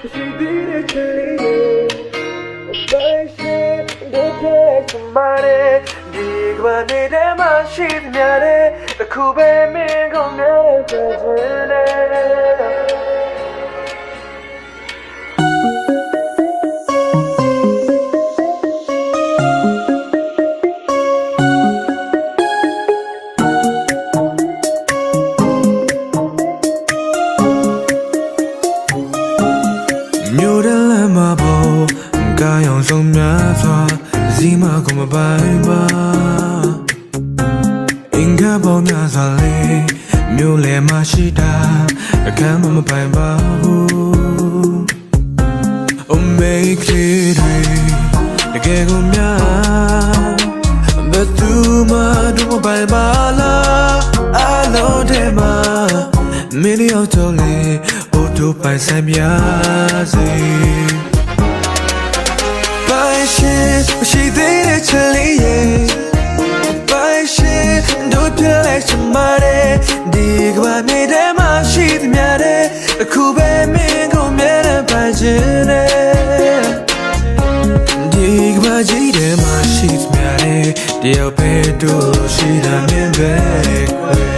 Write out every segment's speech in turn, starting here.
ရှိသေးတဲ့ချစ်လေးရဲ့ပိုင်ရှင်တို့တဲ့ချမတဲ့ဒီကဘာနေတဲ့မရှိသမျှတဲ့အခု ရောင်ဆုံးများစွာဇီမကုန်မပိုင်ပါအင်္ဂါပေါ်များစွာလေးမြို့လယ်မှာရှိတာအခမ်းမမပိုင်ပါဘူး Oh make it real တကယ်ကိုများဘယ်သူမှတော့မပိုင်ပါလားအလုံးထဲမှာမင်းရောက်တော့လေအိုတိုပိုင်ဆိုင်ပြစေ မရှိသေးတဲ့ချစ်လေးရဲ့ပိုင်ရှင်တို့ပြလိုက်ချင်ပါတယ်ဒီကဘာမြေထဲမှာရှိသမျှတဲ့အခုပဲမင်းကိုမြဲတဲ့ပိုင်ရှင်နဲ့ဒီကဘာကြီးထဲမှာရှိသမျှတဲ့တယောက်ပဲတို့ရှိတာမြင်ပဲခွဲ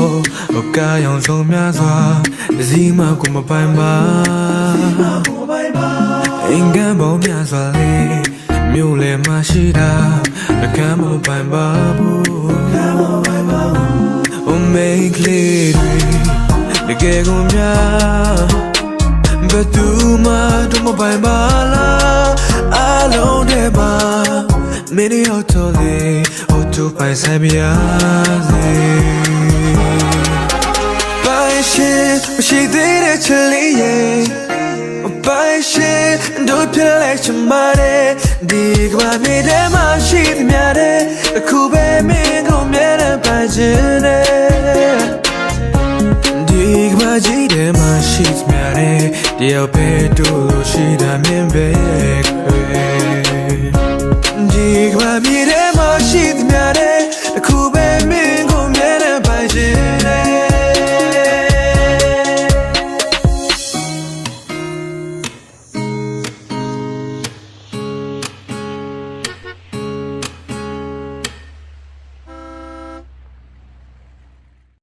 မ်းမှာပေါ်ဘကားရောင်ဆုံးများစွာဇီမကိုမပိုင်ပါအင်္ဂန်ပေါ်များစွာလေးမြို့လယ်မှာရှိတာအခမ်းမပိုင်ပါဘူး Oh make it real တကယ်ကိုများဘယ်သူမှတော့မပိုင်ပါလားအလုံးထဲမှာမင်းရောက်တော့လေဟိုသူပိုင်ဆိုင်ပြစေ သေးတဲ့ချစ်လေးရဲ့ပိုင်ရှင်တို့ပြလိုက်ချင်ပါတယ်ဒီကဘာမြေထဲမှာရှိသမျှတဲ့အခုပဲမင်းကိုမြဲတဲ့ပိုင်ရှင်နဲ့ဒီကဘာကြီးထဲမှာရှိသမျှတဲ့တယောက်ပဲတို့လို့ရှိတာမြင်ပဲ